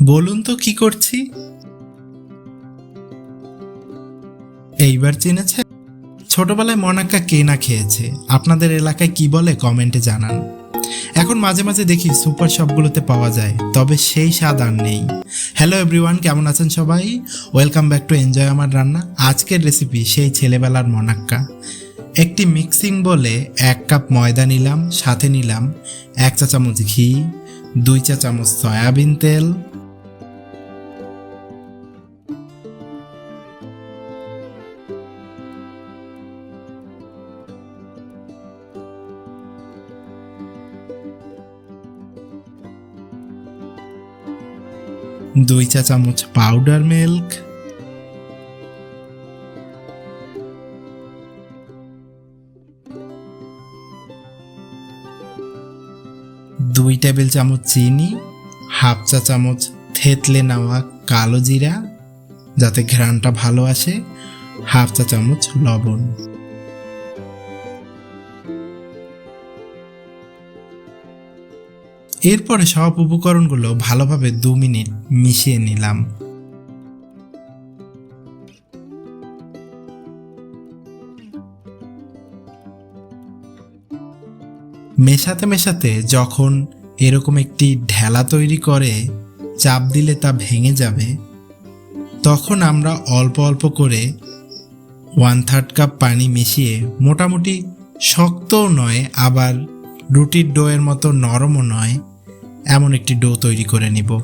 বলুন তো কি করছি? এইবার চিনেছে ছোটবেলায় মনাক্কা কে না খেয়েছে? আপনাদের এলাকায় কি বলে? কমেন্টে জানান। এখন মাঝে মাঝে দেখি সুপার শপগুলোতে পাওয়া যায়, তবে সেই স্বাদ আর নেই। হ্যালো এভরিওয়ান কেমন আছেন সবাই? ওয়েলকাম ব্যাক টু এনজয় আমার রান্না আজকের রেসিপি সেই ছেলেবেলার মনাক্কা। একটি মিক্সিং বলে এক কাপ ময়দা নিলাম, সাথে নিলাম এক চা চামচ ঘি, দুই চা চামচ সয়াবিন তেল দুই চা চামচ পাউডার মিল্ক দুই টেবিল চামচ চিনি হাফ চা চামচ থেতলে নেওয়া কালো জিরা, যাতে ঘ্রাণটা ভালো আসে হাফ চা চামচ লবণ। এরপরে সব উপকরণগুলো ভালোভাবে দু মিনিট মিশিয়ে নিলাম। মেশাতে মেশাতে যখন এরকম একটি ঢেলা তৈরি করে, চাপ দিলে তা ভেঙে যাবে, তখন আমরা অল্প অল্প করে ওয়ান থার্ড কাপ পানি মিশিয়ে, মোটামুটি শক্তও নয়, আবার রুটির ডোয়ের মতো নরমও নয় এমন একটি ডো তৈরি করে নিব।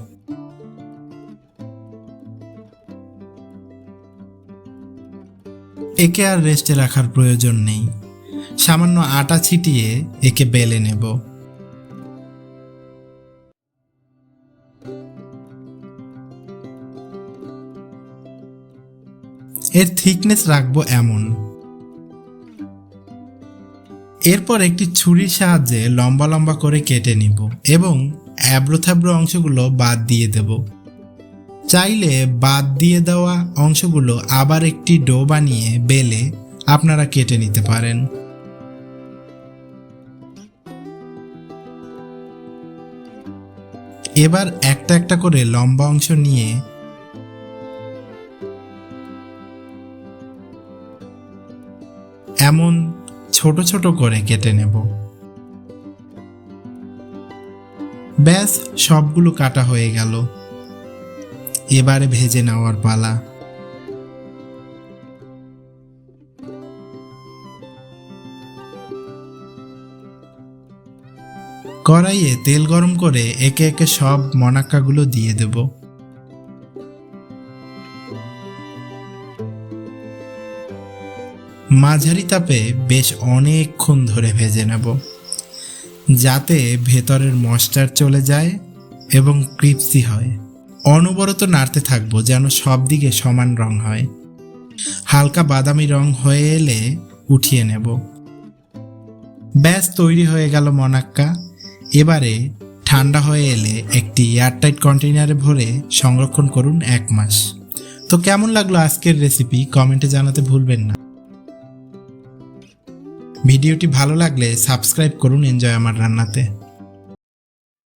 একে আর রেস্টে রাখার প্রয়োজন নেই। সামান্য আটা ছিটিয়ে একে বেলে নেব। এর থিকনেস রাখব এমন। এরপর একটি ছুরির সাহায্যে লম্বা লম্বা করে কেটে নিব এবং অ্যাব্রো থ্যাব্রো অংশগুলো বাদ দিয়ে দেব। চাইলে বাদ দিয়ে দেওয়া অংশগুলো আবার একটি ডো বানিয়ে বেলে আপনারা কেটে নিতে পারেন। এবার একটা একটা করে লম্বা অংশ নিয়ে এমন ছোট ছোট করে কেটে নেব। ব্যাস, সবগুলো কাটা হয়ে গেল। এবারে ভেজে নেওয়ার পালা। কড়াইয়ে তেল গরম করে একে একে সব মনাক্কাগুলো দিয়ে দেব। মাঝারি তাপে বেশ অনেকক্ষণ ধরে ভেজে নেব। যাতে ভেতরের মশটার চলে যায় এবং ক্রিপসি হয়। অনবরত নাড়তে থাকব যেন সব দিকে সমান রং হয়। হালকা বাদামি রং হয়ে এলে উঠিয়ে নেব। ব্যাস, তৈরি হয়ে গেল মনাক্কা। এবারে ঠান্ডা হয়ে এলে একটি এয়ারটাইট কন্টেনারে ভরে সংরক্ষণ করুন এক মাস। তো কেমন লাগল আজকের রেসিপি? কমেন্টে জানাতে ভুলবেন না। ভিডিওটি ভালো লাগলে সাবস্ক্রাইব করুন এনজয় আমার রান্নাতে।